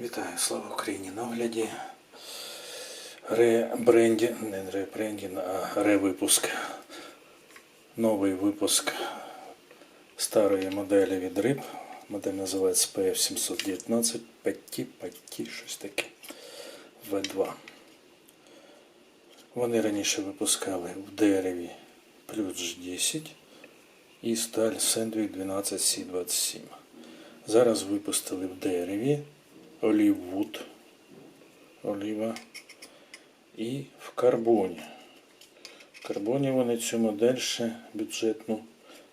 Вітаю, слава Україні! На огляді ребрендінг, не ребрендінг, а ревипуск. Новий випуск старої моделі від RIB. Модель називається PF719 Петті, Петті, щось таке. V2. Вони раніше випускали в дереві плюс 10 і сталь Sandvik 12C27. Зараз випустили в дереві оліввуд, оліва і в карбоні. В карбоні вони цю модель ще бюджетну,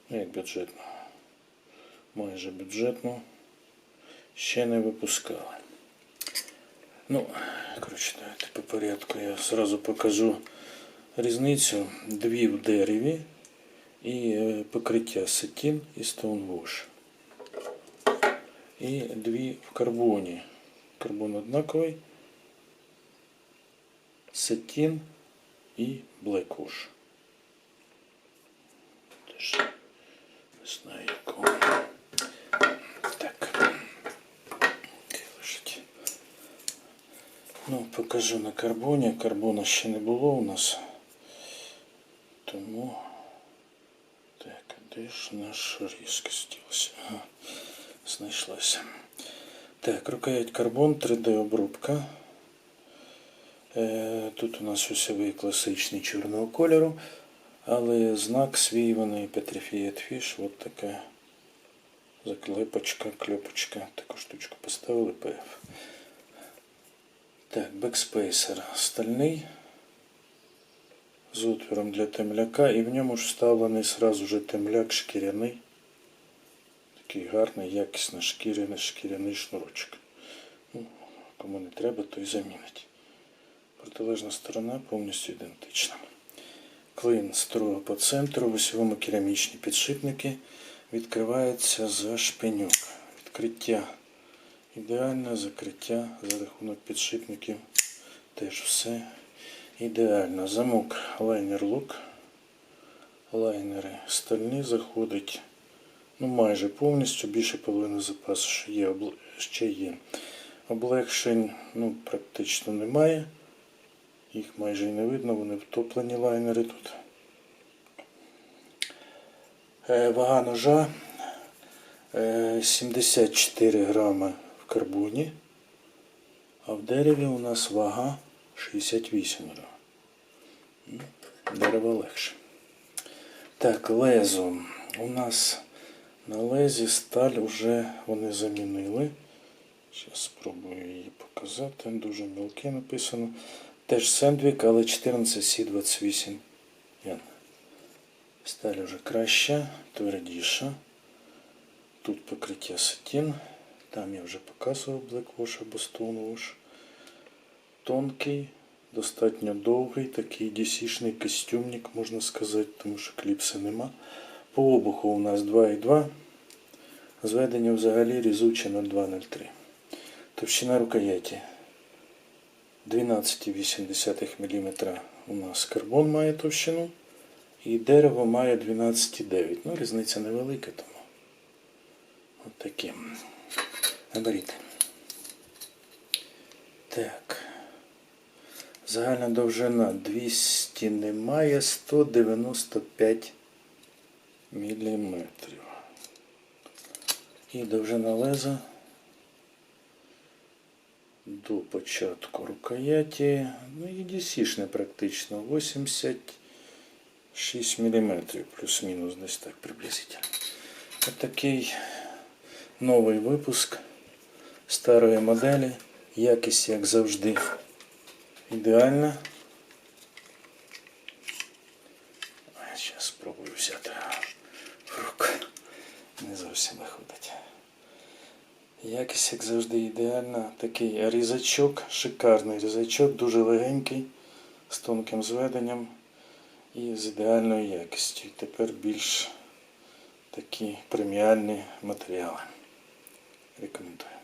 ну як бюджетну, майже бюджетну, ще не випускали. Ну, коротше, давайте по порядку я зразу покажу різницю. Дві в дереві і е, покриття сетін і Stonewash. І дві в карбоні. Карбон однаковий. Сетін і Blackwash. Теж не знаю якого. Так. Лежить? Ну, покажу на карбоні. Карбона ще не було у нас. Тому. Так, де ж наш ділася? Ага, знайшлася. Так, рукоять карбон, 3D обробка. Е, Тут у нас усьовий класичний чорного кольору, але знак свій вони Petrified Fish, от така заклепочка, клепочка, таку штучку поставили ПФ. Так, бекспейсер стальний з отвором для темляка і в ньому ж вставлений сразу же темляк шкіряний. Такий гарний, якісний шкіряний, шкіряний шнурочок. Ну, кому не треба, то й замінить. Протилежна сторона повністю ідентична. Клин строго по центру, в усьому керамічні підшипники. Відкривається за шпиньок. Відкриття ідеальне, закриття за рахунок підшипників. Теж все ідеально. Замок лайнер лук. Лайнери стальні заходить ну, майже повністю, більше половини запасу ще є, ще є. Облегшень ну, практично немає. Їх майже і не видно, вони втоплені лайнери тут. Е, Вага ножа е, 74 грами в карбоні, а в дереві у нас вага 68 грам. Ну, Дерево легше. Так, лезо. У нас на лезі сталь вже вони замінили. Зараз спробую її показати. Дуже мілке написано. Теж Сендвік, але 14C28. Сталь вже краща, твердіша. Тут покриття сатін. Там я вже показував Blackwash або Stonewash. Тонкий, достатньо довгий, такий DC-шний костюмник, можна сказати, тому що кліпси нема. По обуху у нас 2,2. Зведення взагалі різуче 0,2-0,3. Товщина рукояті 12,8 мм у нас карбон має товщину. І дерево має 12,9. Ну, різниця невелика, тому от такі. Наберіть. Так. Загальна довжина 200 немає, 195 міліметрів. І довжина леза до початку рукояті, ну і DC-шне практично, 86 мм, плюс-мінус десь так приблизительно. Ось такий новий випуск старої моделі. Якість, як завжди, ідеальна. Зараз спробую взяти в руку. Не зовсім виходить. Якість, як завжди, ідеальна. Такий різачок, шикарний різачок, дуже легенький, з тонким зведенням і з ідеальною якістю. Тепер більш такі преміальні матеріали. Рекомендую.